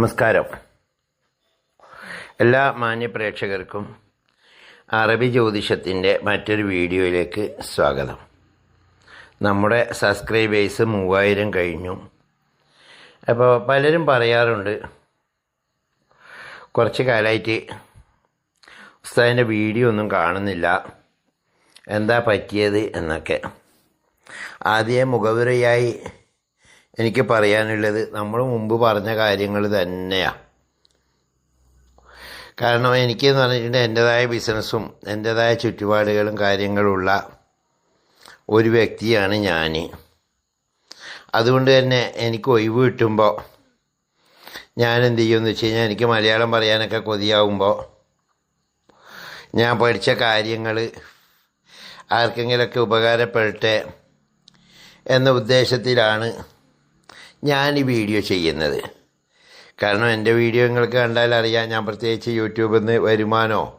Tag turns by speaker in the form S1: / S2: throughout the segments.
S1: നമസ്കാരം. എല്ലാ മാന്യപ്രേക്ഷകർക്കും അറബി ജ്യോതിഷത്തിന്റെ മറ്റൊരു വീഡിയോയിലേക്ക് സ്വാഗതം. നമ്മുടെ സബ്സ്ക്രൈബേഴ്സ് മൂവായിരം കഴിഞ്ഞു. അപ്പോൾ പലരും പറയാറുണ്ട് കുറച്ച് കാലമായിട്ട് ഉസ്താദിന്റെ വീഡിയോ ഒന്നും കാണുന്നില്ല എന്താ പറ്റിയത് എന്നൊക്കെ. ആദ്യം മുഖവുരയായി എനിക്ക് പറയാനുള്ളത് നമ്മൾ മുമ്പ് പറഞ്ഞ കാര്യങ്ങൾ തന്നെയാണ് കാരണം എനിക്കെന്ന് പറഞ്ഞിട്ടുണ്ടെങ്കിൽ എന്റെതായ ബിസിനസ്സും എന്റെതായ ചുറ്റുപാടുകളും കാര്യങ്ങളുള്ള ഒരു വ്യക്തിയാണ് ഞാൻ അതുകൊണ്ട് തന്നെ എനിക്ക് ഒഴിവ് കിട്ടുമ്പോൾ ഞാൻ എന്ത് ചെയ്യുമെന്ന് വെച്ച് കഴിഞ്ഞാൽ എനിക്ക് മലയാളം പറയാനൊക്കെ കൊതിയാവുമ്പോൾ ഞാൻ പഠിച്ച കാര്യങ്ങൾ ആർക്കെങ്കിലൊക്കെ ഉപകാരപ്പെടട്ടെ എന്ന ഉദ്ദേശത്തിലാണ് ഞാൻ ഈ വീഡിയോ ചെയ്യുന്നത്. കാരണം എന്റെ വീഡിയോ നിങ്ങൾക്ക് കണ്ടാൽ അറിയാം ഞാൻ പ്രത്യേകിച്ച് യൂട്യൂബിൽ നിന്ന് വരുമാനോ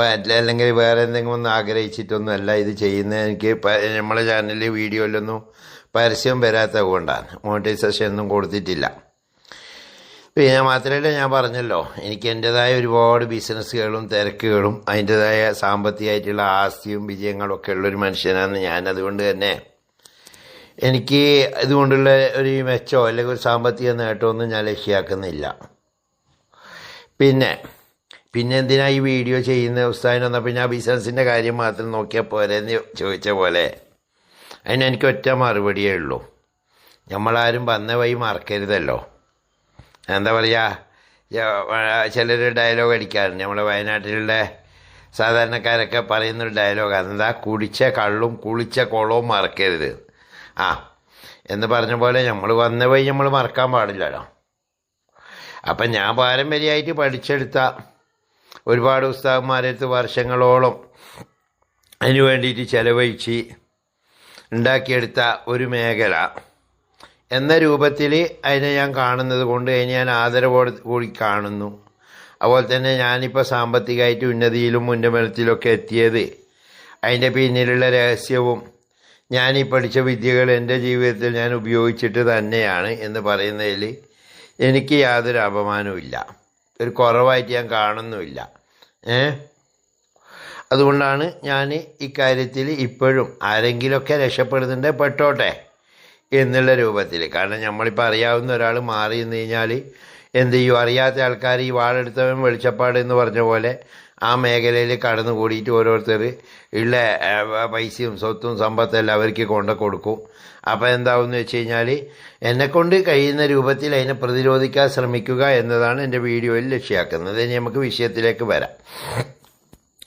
S1: അല്ല- അല്ലെങ്കിൽ വേറെ എന്തെങ്കിലും ഒന്നും ആഗ്രഹിച്ചിട്ടൊന്നും അല്ല ഇത് ചെയ്യുന്നത്. എനിക്ക് നമ്മളെ ചാനലിൽ വീഡിയോയിലൊന്നും പരസ്യം വരാത്ത കൊണ്ടാണ്. മോണിറ്റൈസേഷൻ ഒന്നും കൊടുത്തിട്ടില്ല. പിന്നെ മാത്രമല്ല ഞാൻ പറഞ്ഞല്ലോ എനിക്ക് എന്റെതായ ഒരുപാട് ബിസിനസ്സുകളും തിരക്കുകളും അതിന്റെതായ സാമ്പത്തികമായിട്ടുള്ള ആസ്തിയും വിജയങ്ങളും ഒക്കെ ഉള്ളൊരു മനുഷ്യനാണ് ഞാൻ. അതുകൊണ്ട് തന്നെ എനിക്ക് ഇതുകൊണ്ടുള്ള ഒരു മെച്ചോ അല്ലെങ്കിൽ ഒരു സാമ്പത്തിക നേട്ടമൊന്നും ഞാൻ ലക്ഷ്യമാക്കുന്നില്ല പിന്നെ പിന്നെ എന്തിനാ ഈ വീഡിയോ ചെയ്യുന്ന ഉസ്താദിന് വന്നപ്പോൾ ഞാൻ ബിസിനസ്സിന്റെ കാര്യം മാത്രം നോക്കിയാൽ പോരെ എന്ന് ചോദിച്ച പോലെ അതിന് എനിക്ക് ഒറ്റ മറുപടിയേ ഉള്ളൂ. നമ്മളാരും വന്ന വഴി മറക്കരുതല്ലോ. എന്താ പറയുക ചിലർ ഡയലോഗ് അടിക്കാറുണ്ട്. നമ്മളെ വയനാട്ടിലുള്ള സാധാരണക്കാരൊക്കെ പറയുന്നൊരു ഡയലോഗ് എന്താ കുടിച്ച കള്ളും കുളിച്ച കുളവും മറക്കരുത്. ആ എന്ന് പറഞ്ഞ പോലെ നമ്മൾ വന്ന വഴി നമ്മൾ മറക്കാൻ പാടില്ലല്ലോ. അപ്പം ഞാൻ പാരമ്പര്യമായിട്ട് പഠിച്ചെടുത്ത ഒരുപാട് ഉസ്താവന്മാരെടുത്ത് വർഷങ്ങളോളം അതിന് വേണ്ടിയിട്ട് ചിലവഴിച്ച് ഉണ്ടാക്കിയെടുത്ത ഒരു മേഖല. എന്ന രൂപത്തിൽ അതിനെ ഞാൻ കാണുന്നത് കൊണ്ട് അതിനെ ഞാൻ ആദരവോടെ കൂടി കാണുന്നു. അതുപോലെ തന്നെ ഞാനിപ്പോൾ സാമ്പത്തികമായിട്ട് ഉന്നതിയിലും ഉന്നമനത്തിലൊക്കെ എത്തിയത് അതിന്റെ പിന്നിലുള്ള രഹസ്യവും ഞാൻ ഈ പഠിച്ച വിദ്യകൾ എന്റെ ജീവിതത്തിൽ ഞാൻ ഉപയോഗിച്ചിട്ട് തന്നെയാണ് എന്ന് പറയുന്നതിൽ എനിക്ക് യാതൊരു അപമാനവുമില്ല ഒരു കുറവായിട്ട് ഞാൻ കാണുന്നുമില്ല. ഏ? അതുകൊണ്ടാണ് ഞാൻ ഇക്കാര്യത്തിൽ ഇപ്പോഴും ആരെങ്കിലുമൊക്കെ രക്ഷപ്പെടുന്നുണ്ട് പെട്ടോട്ടെ എന്നുള്ള രൂപത്തിൽ. കാരണം നമ്മളിപ്പോൾ അറിയാവുന്ന ഒരാൾ മാറി നിന്ന് കഴിഞ്ഞാൽ എന്ത് ചെയ്യും? അറിയാത്ത ആൾക്കാർ ഈ വാളെടുത്തവൻ വെളിച്ചപ്പാട് എന്ന് പറഞ്ഞ പോലെ ആ മേഖലയിൽ കടന്നു കൂടിയിട്ട് ഓരോരുത്തർ ഉള്ള പൈസയും സ്വത്തും സമ്പത്തെല്ലാം അവർക്ക് കൊണ്ട് കൊടുക്കും. അപ്പോൾ എന്താവുമെന്ന് വെച്ച് കഴിഞ്ഞാൽ എന്നെക്കൊണ്ട് കഴിയുന്ന രൂപത്തിൽ അതിനെ പ്രതിരോധിക്കാൻ ശ്രമിക്കുക എന്നതാണ് എന്റെ വീഡിയോയിൽ ലക്ഷ്യമാക്കുന്നത്. ഇനി നമുക്ക് വിഷയത്തിലേക്ക് വരാം.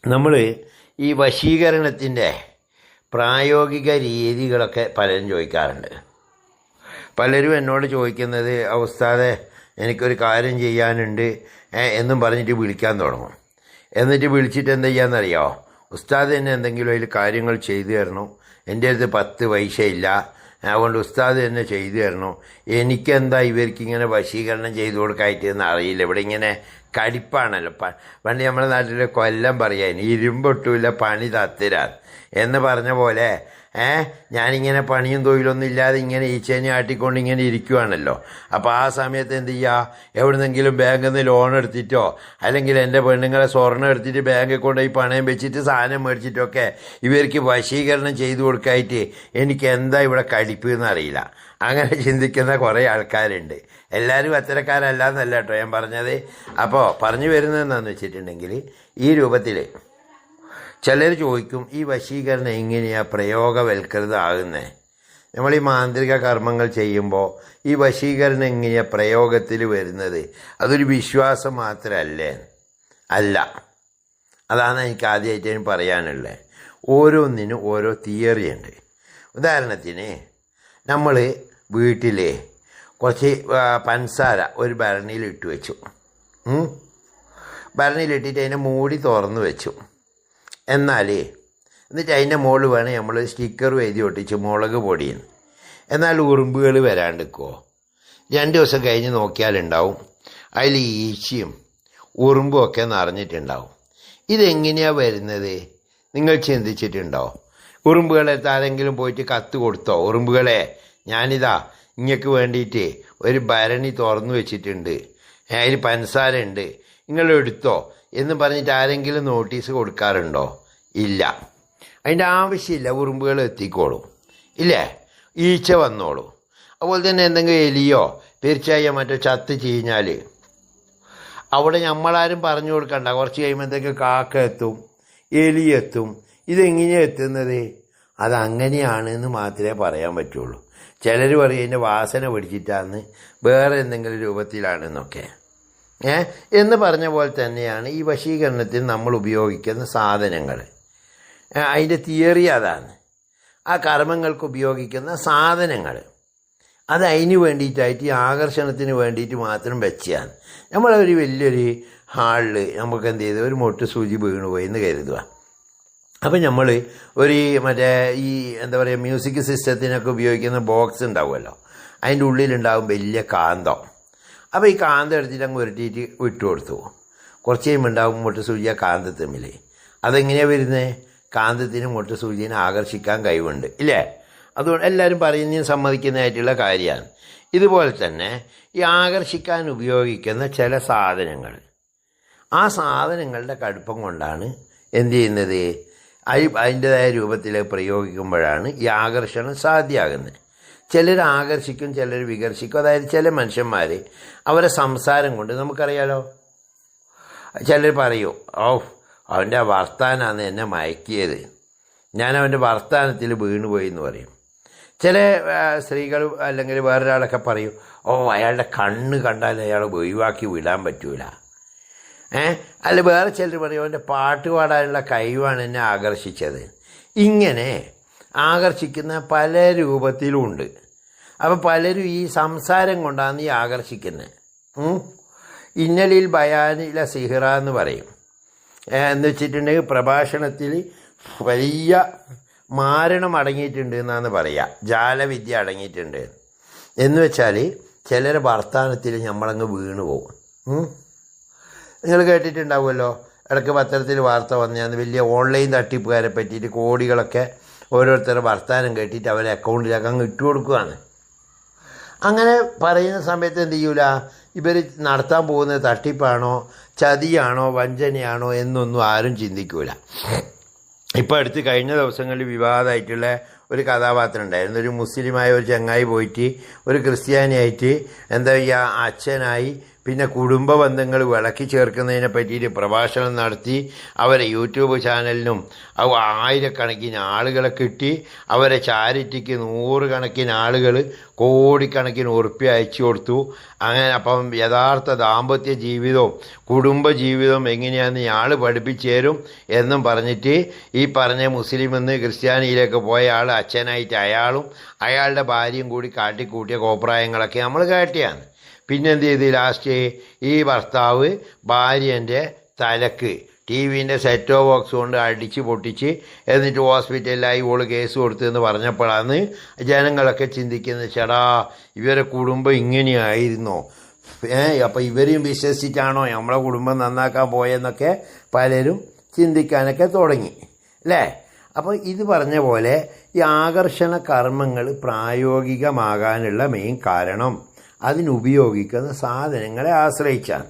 S1: നമ്മൾ ഈ വശീകരണത്തിന്റെ പ്രായോഗിക രീതികളൊക്കെ പലരും ചോദിക്കാറുണ്ട്. പലരും എന്നോട് ചോദിക്കുന്നത് അവസ്ഥാതെ എനിക്കൊരു കാര്യം ചെയ്യാനുണ്ട് എന്നും പറഞ്ഞിട്ട് വിളിക്കാൻ തുടങ്ങും. എന്നിട്ട് വിളിച്ചിട്ട് എന്താ ചെയ്യാന്നറിയോ? ഉസ്താദ് തന്നെ എന്തെങ്കിലും അതിൽ കാര്യങ്ങൾ ചെയ്തു തരണു? എന്റെ അടുത്ത് പത്ത് പൈസ ഇല്ല. അതുകൊണ്ട് ഉസ്താദ് തന്നെ ചെയ്തു തരണു? എനിക്കെന്താ ഇവർക്ക് ഇങ്ങനെ വശീകരണം ചെയ്തു കൊടുക്കായിട്ട് എന്ന് അറിയില്ല. ഇവിടെ ഇങ്ങനെ കടിപ്പാണല്ലോ. പണ്ട് നമ്മുടെ നാട്ടിലെ കൊല്ലം പറയാൻ ഇരുമ്പൊട്ടുമില്ല പണി തത്തിരാ എന്ന് പറഞ്ഞ പോലെ ഏ? ഞാനിങ്ങനെ പണിയും തൊഴിലൊന്നും ഇല്ലാതെ ഇങ്ങനെ ഈച്ചേനെ ആട്ടിക്കൊണ്ട് ഇങ്ങനെ ഇരിക്കുവാണല്ലോ. അപ്പോൾ ആ സമയത്ത് എന്ത് ചെയ്യുക എവിടുന്നെങ്കിലും ബാങ്കിൽ നിന്ന് ലോൺ എടുത്തിട്ടോ? അല്ലെങ്കിൽ എന്റെ പെണ്ണുങ്ങളെ സ്വർണം എടുത്തിട്ട് ബാങ്കിൽ കൊണ്ടുപോയി പണയം വെച്ചിട്ട് സാധനം മേടിച്ചിട്ടൊക്കെ ഇവർക്ക് വശീകരണം ചെയ്തു കൊടുക്കായിട്ട് എനിക്ക് എന്താ ഇവിടെ കടിപ്പ് എന്നറിയില്ല അങ്ങനെ ചിന്തിക്കുന്ന കുറേ ആൾക്കാരുണ്ട്. എല്ലാവരും അത്തരക്കാരല്ല എന്നല്ല കേട്ടോ ഞാൻ പറഞ്ഞത്. അപ്പോൾ പറഞ്ഞു വരുന്നത് എന്താണെന്ന് വെച്ചിട്ടുണ്ടെങ്കിൽ ഈ രൂപത്തിൽ ചിലർ ചോദിക്കും ഈ വശീകരണം എങ്ങനെയാണ് പ്രയോഗവൽകൃതമാകുന്നത് നമ്മൾ ഈ മാന്ത്രിക കർമ്മങ്ങൾ ചെയ്യുമ്പോൾ ഈ വശീകരണം എങ്ങനെയാണ് പ്രയോഗത്തിൽ വരുന്നത്? അതൊരു വിശ്വാസം മാത്രമല്ലേ അല്ല. അതാണ് എനിക്ക് ആദ്യമായിട്ട് ഞാൻ പറയാനുള്ളത് ഓരോന്നിനും ഓരോ തിയറി ഉണ്ട്. ഉദാഹരണത്തിന് നമ്മൾ വീട്ടിൽ കുറച്ച് പൻസാര ഒരു ഭരണിയിൽ ഇട്ട് വെച്ചു. ഭരണിയിലിട്ടിട്ട് അതിനെ മൂടി തുറന്ന് വെച്ചു. എന്നാൽ എന്നിട്ട് അതിന്റെ മുകളിൽ വേണേൽ നമ്മൾ സ്റ്റിക്കർ എഴുതി ഒട്ടിച്ച് മുളക് പൊടിയെന്ന് എന്നാൽ ഉറുമ്പുകൾ വരാണ്ടിക്കുമോ രണ്ട് ദിവസം കഴിഞ്ഞ് നോക്കിയാലുണ്ടാവും അതിൽ ഈച്ചയും ഉറുമ്പും ഒക്കെ നിറഞ്ഞിട്ടുണ്ടാവും. ഇതെങ്ങനെയാണ് വരുന്നത്? നിങ്ങൾ ചിന്തിച്ചിട്ടുണ്ടോ? ഉറുമ്പുകളെ ആരെങ്കിലും പോയിട്ട് കത്ത് കൊടുത്തോ? ഉറുമ്പുകളെ ഞാനിതാ ഇങ്ങക്ക് വേണ്ടിയിട്ട് ഒരു ഭരണി തുറന്നു വെച്ചിട്ടുണ്ട്. അതിൽ പഞ്ചസാര ഉണ്ട്. നിങ്ങൾ എടുത്തോ? എന്ന് പറഞ്ഞിട്ട് ആരെങ്കിലും നോട്ടീസ് കൊടുക്കാറുണ്ടോ? ഇല്ല. അതിന്റെ ആവശ്യമില്ല ഉറുമ്പുകൾ എത്തിക്കോളും. ഇല്ലേ? ഈച്ച വന്നോളൂ. അതുപോലെ തന്നെ എന്തെങ്കിലും എലിയോ തീർച്ചയായും മറ്റോ ചത്ത് ചീഞ്ഞാൽ അവിടെ നമ്മളാരും പറഞ്ഞു കൊടുക്കണ്ട. കുറച്ച് കഴിയുമ്പോഴത്തേക്ക് കാക്ക എത്തും എലി എത്തും. ഇതെങ്ങനെയാണ് എത്തുന്നത്? അതങ്ങനെയാണ് എന്ന് മാത്രമേ പറയാൻ പറ്റുള്ളൂ. ചിലർ പറയും അതിന്റെ വാസന പിടിച്ചിട്ടാന്ന്. വേറെ എന്തെങ്കിലും രൂപത്തിലാണെന്നൊക്കെ. എന്ന് പറഞ്ഞ പോലെ തന്നെയാണ് ഈ വശീകരണത്തിൽ നമ്മൾ ഉപയോഗിക്കുന്ന സാധനങ്ങൾ. അതിന്റെ തിയറി അതാണ്. ആ കർമ്മങ്ങൾക്ക് ഉപയോഗിക്കുന്ന സാധനങ്ങൾ. അത് അതിന് വേണ്ടിയിട്ടായിട്ട് ഈ ആകർഷണത്തിന് വേണ്ടിയിട്ട് മാത്രം വെച്ചാണ് നമ്മളൊരു വലിയൊരു ഹാളിൽ നമുക്ക് എന്ത് ചെയ്തു? ഒരു മൊട്ട് സൂചി വീണു പോയി എന്ന് കരുതുക. അപ്പം നമ്മൾ ഒരു മറ്റേ ഈ എന്താ പറയുക മ്യൂസിക് സിസ്റ്റത്തിനൊക്കെ ഉപയോഗിക്കുന്ന ബോക്സ് ഉണ്ടാവുമല്ലോ. അതിന്റെ ഉള്ളിലുണ്ടാവും വലിയ കാന്തം. അപ്പോൾ ഈ കാന്തം എടുത്തിട്ട് അങ്ങ് ഉരുട്ടിയിട്ട് വിട്ടു കൊടുത്തു. കുറച്ച് കഴിയുമ്പോൾ ഉണ്ടാകും മുട്ട സൂചി ആ കാന്തത്തമ്മിൽ അതെങ്ങനെയാണ് വരുന്നത് കാന്തത്തിന് മുട്ട സൂചിനെ ആകർഷിക്കാൻ കഴിവുണ്ട് ഇല്ലേ? അതുകൊണ്ട് എല്ലാവരും പറയുന്നതും സമ്മതിക്കുന്നതായിട്ടുള്ള കാര്യമാണ്. ഇതുപോലെ തന്നെ ഈ ആകർഷിക്കാൻ ഉപയോഗിക്കുന്ന ചില സാധനങ്ങൾ. ആ സാധനങ്ങളുടെ കടുപ്പം കൊണ്ടാണ് എന്ത് ചെയ്യുന്നത്? അത് അതിന്റെതായ രൂപത്തിൽ പ്രയോഗിക്കുമ്പോഴാണ് ഈ ആകർഷണം സാധ്യമാകുന്നത്. ചിലർ ആകർഷിക്കും ചിലർ വികർഷിക്കും. അതായത് ചില മനുഷ്യന്മാർ അവരെ സംസാരം കൊണ്ട് നമുക്കറിയാലോ? ചിലർ പറയൂ ഓ അവന്റെ വർത്താനാണ് എന്നെ മയക്കിയത്. ഞാൻ അവന്റെ വർത്താനത്തിൽ വീണുപോയി എന്ന് പറയും. ചില സ്ത്രീകൾ അല്ലെങ്കിൽ വേറൊരാളൊക്കെ പറയും ഓ അയാളുടെ കണ്ണ് കണ്ടാൽ അയാൾ ഒഴിവാക്കി വിടാൻ പറ്റൂല. ഏ? അല്ല വേറെ ചിലർ പറയും അവന്റെ പാട്ട് പാടാനുള്ള കഴിവാണ് എന്നെ ആകർഷിച്ചത്. ഇങ്ങനെ ആകർഷിക്കുന്ന പല രൂപത്തിലുമുണ്ട് അപ്പം പലരും ഈ സംസാരം കൊണ്ടാണ് ഈ ആകർഷിക്കുന്നത്. ഇന്നലിൽ ബയാനില സിഹിറ എന്ന് പറയും. എന്ന് വെച്ചിട്ടുണ്ടെങ്കിൽ പ്രഭാഷണത്തിൽ വലിയ മാരണം അടങ്ങിയിട്ടുണ്ട് എന്നാണ് പറയുക ജാലവിദ്യ അടങ്ങിയിട്ടുണ്ട്. എന്ന് വെച്ചാൽ ചിലർ വർത്താനത്തിൽ നമ്മളങ്ങ് വീണു പോകും. നിങ്ങൾ കേട്ടിട്ടുണ്ടാവുമല്ലോ? ഇടയ്ക്ക് പത്രത്തിൽ വാർത്ത വന്നതാണ്. വലിയ ഓൺലൈൻ തട്ടിപ്പുകാരെ പറ്റിയിട്ട് കോടികളൊക്കെ ഓരോരുത്തരുടെ വർത്താനം കേട്ടിട്ട് അവരെ അക്കൗണ്ടിലേക്ക് അങ്ങ് ഇട്ടു കൊടുക്കുകയാണ് അങ്ങനെ പറയുന്ന സമയത്ത് എന്ത് ചെയ്യൂല? ഇവർ നടത്താൻ പോകുന്നത് തട്ടിപ്പാണോ ചതിയാണോ വഞ്ചനയാണോ എന്നൊന്നും ആരും ചിന്തിക്കൂല. ഇപ്പോൾ അടുത്ത് കഴിഞ്ഞ ദിവസങ്ങളിൽ വിവാദമായിട്ടുള്ള ഒരു കഥാപാത്രം ഉണ്ടായിരുന്നു. ഒരു മുസ്ലിമായ ഒരു ചങ്ങായി പോയിട്ട് ഒരു ക്രിസ്ത്യാനിയായിട്ട് എന്താ ചെയ്യുക അച്ഛനായി പിന്നെ കുടുംബ ബന്ധങ്ങൾ വിളക്കി ചേർക്കുന്നതിനെ പറ്റിയിട്ട് പ്രഭാഷണം നടത്തി അവരെ യൂട്യൂബ് ചാനലിനും അവ ആയിരക്കണക്കിന് ആളുകളെ കിട്ടി. അവരെ ചാരിറ്റിക്ക് നൂറുകണക്കിന് ആളുകൾ കോടിക്കണക്കിന് ഉറപ്പി അയച്ചു കൊടുത്തു. അങ്ങനെ അപ്പം യഥാർത്ഥ ദാമ്പത്യ ജീവിതവും കുടുംബ ജീവിതവും എങ്ങനെയാണെന്ന് ആൾ പഠിപ്പിച്ചു തരും എന്നും പറഞ്ഞിട്ട് ഈ പറഞ്ഞ മുസ്ലിം എന്ന് ക്രിസ്ത്യാനിയിലേക്ക് പോയ ആൾ അച്ഛനായിട്ട് അയാളും അയാളുടെ ഭാര്യയും കൂടി കാട്ടിക്കൂട്ടിയ കോപ്രായങ്ങളൊക്കെ നമ്മൾ കേട്ടിയാണ്. പിന്നെന്ത് ചെയ്ത് ലാസ്റ്റ് ഈ ഭർത്താവ് ഭാര്യന്റെ തലക്ക് ടി വിന്റെ സെറ്റോ ബോക്സ് കൊണ്ട് അടിച്ച് പൊട്ടിച്ച് എന്നിട്ട് ഹോസ്പിറ്റലിലായി ഓൾ കേസ് കൊടുത്തു എന്ന് പറഞ്ഞപ്പോഴാണ് ജനങ്ങളൊക്കെ ചിന്തിക്കുന്നത് ചേടാ ഇവരെ കുടുംബം ഇങ്ങനെയായിരുന്നോ? ഏ അപ്പം ഇവരെയും വിശ്വസിച്ചാണോ നമ്മളെ കുടുംബം നന്നാക്കാൻ പോയെന്നൊക്കെ പലരും ചിന്തിക്കാനൊക്കെ തുടങ്ങി അല്ലേ? അപ്പോൾ ഇത് പറഞ്ഞ പോലെ ഈ ആകർഷണ കർമ്മങ്ങൾ പ്രായോഗികമാകാനുള്ള മെയിൻ കാരണം അതിനുപയോഗിക്കുന്ന സാധനങ്ങളെ ആശ്രയിച്ചാണ്.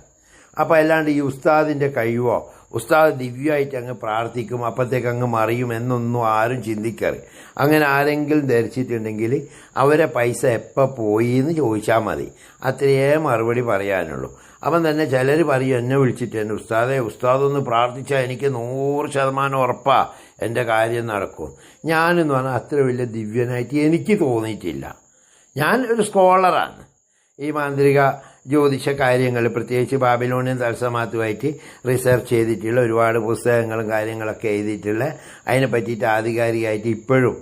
S1: അപ്പോൾ അല്ലാണ്ട് ഈ ഉസ്താദിന്റെ കഴിവോ? ഉസ്താദ് ദിവ്യമായിട്ട് അങ്ങ് പ്രാർത്ഥിക്കും അപ്പോഴത്തേക്ക് അങ്ങ് മറിയും എന്നൊന്നും ആരും ചിന്തിക്കാറ്. അങ്ങനെ ആരെങ്കിലും ധരിച്ചിട്ടുണ്ടെങ്കിൽ അവരെ പൈസ എപ്പോൾ പോയി എന്ന് ചോദിച്ചാൽ മതി. അത്രയേ മറുപടി പറയാനുള്ളൂ. അപ്പം തന്നെ ചിലർ പറയും എന്നെ വിളിച്ചിട്ട് എന്റെ ഉസ്താദെ ഉസ്താദൊന്ന് പ്രാർത്ഥിച്ചാൽ എനിക്ക് നൂറ് ശതമാനം ഉറപ്പാ എന്റെ കാര്യം നടക്കും. ഞാനെന്ന് പറഞ്ഞാൽ അത്ര വലിയ ദിവ്യനായിട്ട് എനിക്ക് തോന്നിയിട്ടില്ല. ഞാൻ ഒരു സ്കോളറാണ്. ഈ മാന്ത്രിക ജ്യോതിഷ കാര്യങ്ങൾ പ്രത്യേകിച്ച് ബാബിലോണിയൻ തത്സമാത്തുമായിട്ട് റിസർച്ച് ചെയ്തിട്ടുള്ള ഒരുപാട് പുസ്തകങ്ങളും കാര്യങ്ങളൊക്കെ എഴുതിയിട്ടുള്ള അതിനെ പറ്റിയിട്ട് ആധികാരികമായിട്ട് ഇപ്പോഴും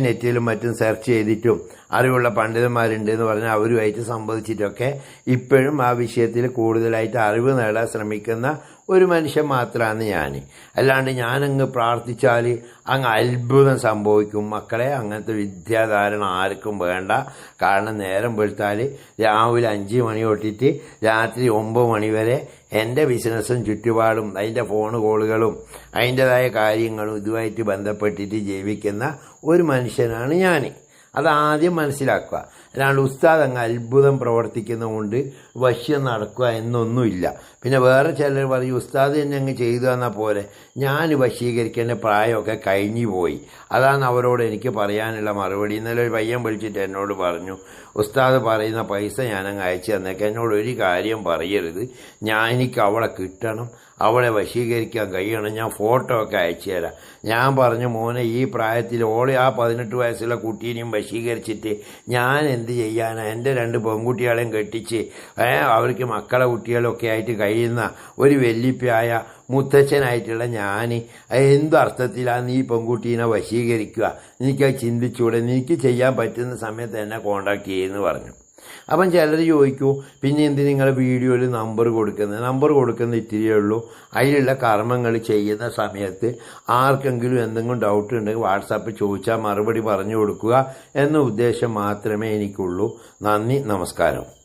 S1: നെറ്റിലും മറ്റും സെർച്ച് ചെയ്തിട്ടും അറിവുള്ള പണ്ഡിതന്മാരുണ്ട് എന്ന് പറഞ്ഞാൽ അവരുമായിട്ട് സംവദിച്ചിട്ടൊക്കെ ഇപ്പോഴും ആ വിഷയത്തിൽ കൂടുതലായിട്ട് അറിവ് നേടാൻ ശ്രമിക്കുന്ന ഒരു മനുഷ്യൻ മാത്രമാണ് ഞാൻ. അല്ലാണ്ട് ഞാനങ്ങ് പ്രാർത്ഥിച്ചാൽ അങ്ങ് അത്ഭുതം സംഭവിക്കും. മക്കളെ അങ്ങനത്തെ വിദ്യാധാരണ ആർക്കും വേണ്ട. കാരണം നേരം വെളുത്താൽ രാവിലെ അഞ്ച് മണി തൊട്ടിട്ട് രാത്രി ഒമ്പത് മണി വരെ എന്റെ ബിസിനസ്സും ചുറ്റുപാടും അതിന്റെ ഫോൺ കോളുകളും അതിന്റെതായ കാര്യങ്ങളും ഇതുമായിട്ട് ബന്ധപ്പെട്ടിട്ട് ജീവിക്കുന്ന ഒരു മനുഷ്യനാണ് ഞാൻ. അതാദ്യം മനസ്സിലാക്കുക. അല്ലാണ്ട് ഉസ്താദ് അങ്ങ് അത്ഭുതം പ്രവർത്തിക്കുന്നതുകൊണ്ട് വശ്യം നടക്കുക എന്നൊന്നുമില്ല. പിന്നെ വേറെ ചിലർ പറയും ഉസ്താദ് തന്നെ അങ്ങ് ചെയ്തു തന്നാൽ പോലെ ഞാൻ വശീകരിക്കേണ്ട പ്രായമൊക്കെ കഴിഞ്ഞു പോയി. അതാണ് അവരോട് എനിക്ക് പറയാനുള്ള മറുപടി. ഇന്നലെ ഒരു പയ്യൻ വിളിച്ചിട്ട് എന്നോട് പറഞ്ഞു ഉസ്താദ് പറയുന്ന പൈസ ഞാനങ്ങ് അയച്ചു തന്നേക്കാം. എന്നോട് ഒരു കാര്യം പറയരുത്. ഞാൻ എനിക്ക് അവളെ കിട്ടണം. അവളെ വശീകരിക്കാൻ കഴിയണം. ഞാൻ ഫോട്ടോ ഒക്കെ അയച്ചു തരാം. ഞാൻ പറഞ്ഞു മോനെ ഈ പ്രായത്തിൽ ഓളെ ആ പതിനെട്ട് വയസ്സുള്ള കുട്ടീനെയും വശീകരിച്ചിട്ട് ഞാൻ എന്ത് ചെയ്യാനാണ് എന്റെ രണ്ട് പെൺകുട്ടികളെയും കെട്ടിച്ച് അവർക്ക് മക്കളെ കുട്ടികളൊക്കെ ആയിട്ട് കഴിയുന്ന ഒരു വെല്ലിപ്പായ മുത്തച്ഛനായിട്ടുള്ള ഞാൻ എന്ത് അർത്ഥത്തിലാണ് നീ പെൺകുട്ടീനെ വശീകരിക്കുക? എനിക്കത് ചിന്തിച്ചൂടെ? എനിക്ക് ചെയ്യാൻ പറ്റുന്ന സമയത്ത് എന്നെ കോണ്ടാക്ട് ചെയ്യുമെന്ന് പറഞ്ഞു. അപ്പം ചിലർ ചോദിക്കൂ പിന്നെ എന്ത് നിങ്ങൾ വീഡിയോയിൽ നമ്പർ കൊടുക്കുന്നത്? നമ്പർ കൊടുക്കുന്ന ഇത്തിരിയേ ഉള്ളൂ. അതിലുള്ള കർമ്മങ്ങൾ ചെയ്യുന്ന സമയത്ത് ആർക്കെങ്കിലും എന്തെങ്കിലും ഡൗട്ട് ഉണ്ടെങ്കിൽ വാട്സാപ്പ് ചോദിച്ചാൽ മറുപടി പറഞ്ഞു കൊടുക്കുക എന്ന ഉദ്ദേശം മാത്രമേ എനിക്കുള്ളൂ. നന്ദി നമസ്കാരം.